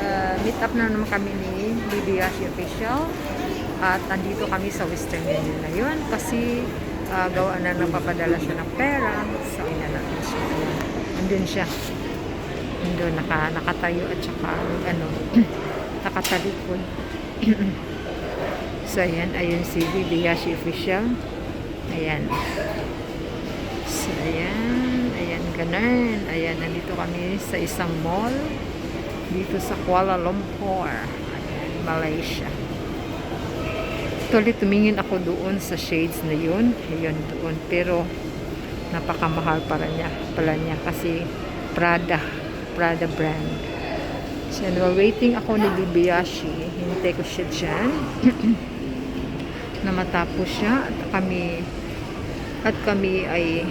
Uh, meet up na naman kami ni Bibiyashi Official. At nandito kami sa Western Union ngayon kasi uh, gawa na napapadala siya ng pera. So, ina natin siya. Ayan. Nandun siya. Nandun, naka, nakatayo at saka ano, nakatalikod. So, ayan, ayun si Bibiyashi Official. Ayan. So, ayan. Ayan, ganun. Ayan, nandito kami sa isang mall. Dito sa Kuala Lumpur. Malaysia. Actually, tumingin ako doon sa shades na yun. Ayun, doon. Pero, napakamahal para niya, pala niya. Kasi, Prada. Prada brand. So, anyway, waiting ako ni Bibiyashi. Hintay ko siya dyan. na matapos siya at kami at kami ay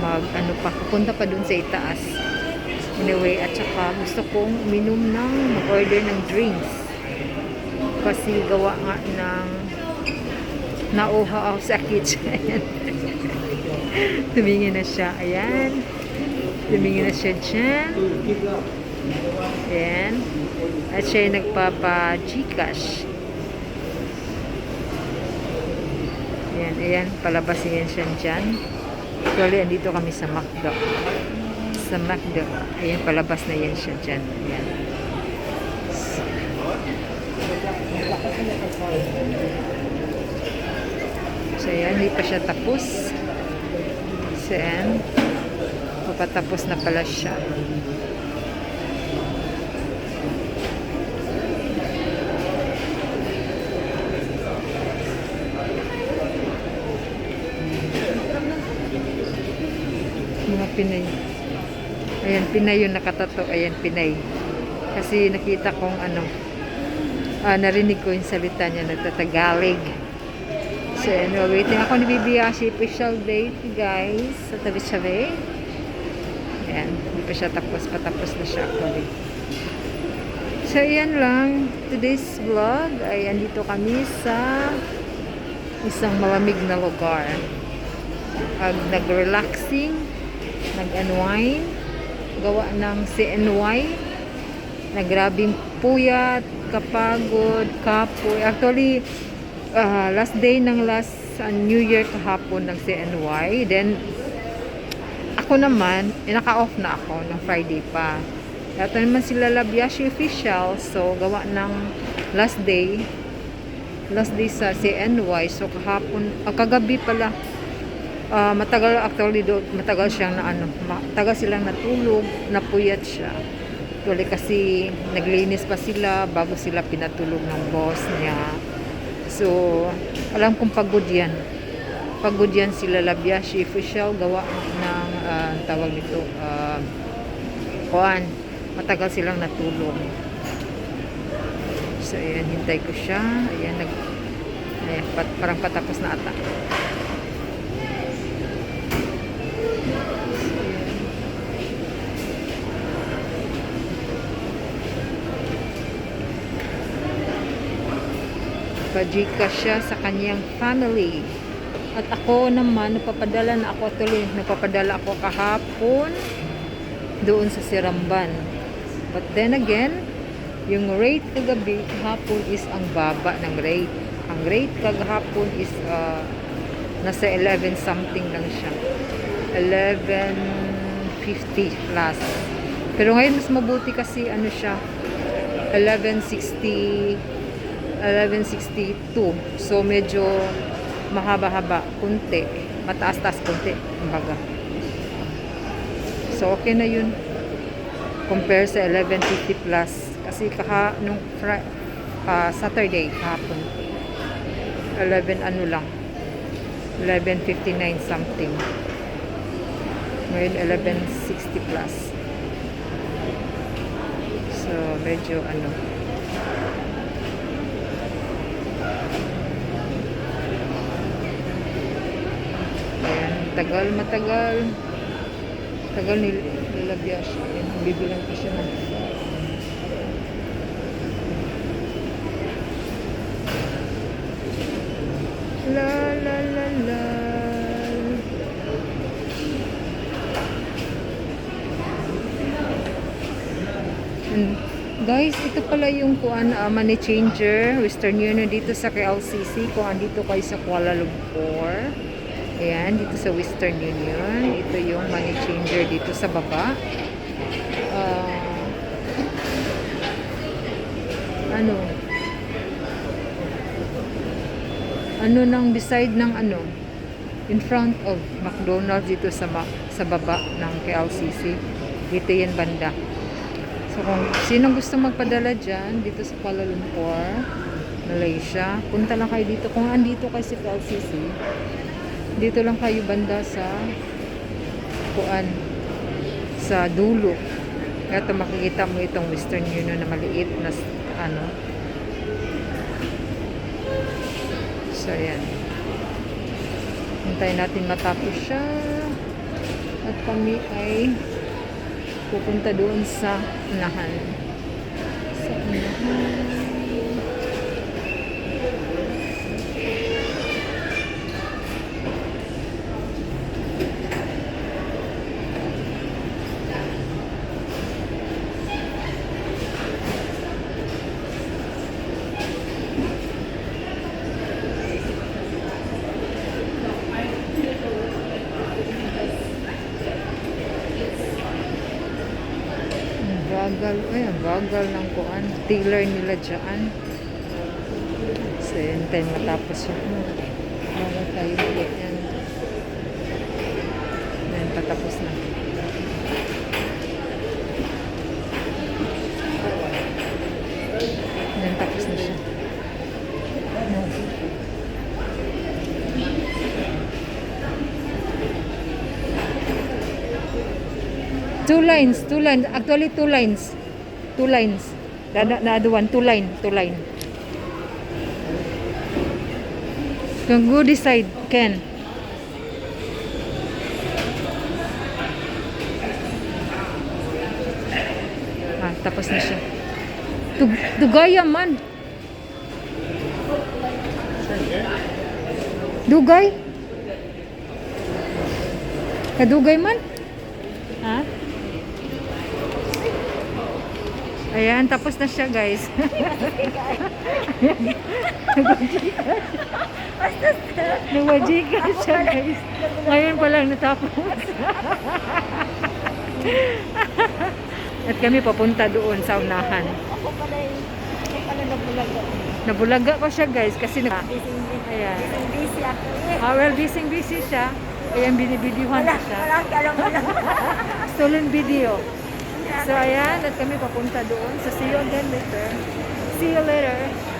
mag ano pa pupunta pa dun sa itaas anyway at saka gusto kong uminom ng mag-order ng drinks. Kasi gawa nga ng nauha ako sa kitchen. Tumingin na siya. Ayan. Tumingin na siya dyan. Ayan. At siya ay nagpapa gcash Ayan, ayan, palabas yan siya dyan. Actually, andito kami sa McDo. Sa McDo. Ayan, palabas na yan siya dyan. Ayan. So, ayan, hindi pa siya tapos. So, ayan. Papatapos na pala siya. Pinay. Ayan, Pinay yung nakatato. Ayan, Pinay. Kasi nakita kong ano, ah, narinig ko yung salita niya, nagtatagalig. So, anyway, waiting ako ni Bibiyashi official date, guys, sa tabi-sabi. Ayan, hindi pa siya tapos, patapos na siya actually. So, ayan lang. Today's vlog ay andito kami sa isang malamig na lugar. Pag nag-relaxing, nag-unwind, gawa ng CNY, na grabing puyat, kapagod, kapoy. Actually, ah, last day ng last ah, New Year kahapon ng CNY. Then, ako naman, eh, naka-off na ako ng Friday pa. Ito naman sila Labiashi official. So, gawa ng last day. Last day sa CNY. So, kahapon, ah, kagabi pala, Ah, matagal actually do, matagal siyang na ano, matagal silang natulog, napuyat siya. Actually kasi naglinis pa sila bago sila pinatulog ng boss niya. So, alam kong pagod yan. Pagod yan sila Labiashi official gawa ng ah, tawag nito uh, kuan. Matagal silang natulog. So, ayan, hintay ko siya. Ayan, nag, ayan, pat, parang patapos na ata. Pajika siya sa kanyang family. At ako naman, napapadala na ako tuloy. Napapadala ako kahapon doon sa Siramban. But then again, yung rate kagabi, kahapon is ang baba ng rate. Ang rate kagahapon is uh, nasa 11 something lang siya. 11.50 plus. Pero ngayon mas mabuti kasi ano siya, 11.60 11.62. So, medyo mahaba-haba, kunti. Mataas-taas kunti, kumbaga. So, okay na yun. Compare sa 11.50 plus. Kasi kaha, nung fri- ah, Saturday, kahapon. 11 ano lang. 11.59 something. Ngayon, 11.60 plus. So, medyo ano, Ayan, tagal, matagal. Tagal nil nilabya siya. Ayan, bibilang ko siya ng La la la la. Guys, ito pala yung kuan uh, money changer, Western Union dito sa KLCC. Kung andito kayo sa Kuala Lumpur. Ayan, dito sa Western Union. Ito yung money changer dito sa baba. Ah, ano? Ano nang beside ng ano? In front of McDonald's dito sa sa baba ng KLCC. Dito yan banda. So kung sinong gusto magpadala dyan, dito sa Kuala Lumpur, Malaysia, punta lang kayo dito. Kung andito kayo sa KLCC, dito lang kayo banda sa kuan sa dulo. Ito makikita mo itong Western Union na maliit na ano. So ayan. Hintayin natin matapos siya. At kami ay pupunta doon sa unahan. Sa unahan. Ang bagal. Ay, ang bagal ng kuan. Tailor nila dyan. So, yun matapos yun. Bagal tayo ulit yan. Yan, patapos na. Yan, tapos na siya. No. Two lines, two lines. Actually, two lines. Two lines. The, the, the other one, two line, two line. Kung go decide, Ken. Ah, tapos na siya. Tug dugaya man. Dugay? Kadugay man? Ha? Ayan, tapos na siya guys. Nagwajika siya guys. Ngayon pa lang natapos. At kami papunta doon sa unahan. Ako pala yung, ako pala nabulaga. Nabulaga ko siya guys kasi na... Busy, Ayan. busy, ako eh. Ah, well, busy busy siya. Ayan, binibidyohan Wala, ko siya. wala, mo lang. Stolen video. So, ayan, at kami papunta doon. So, see you again later. See you later.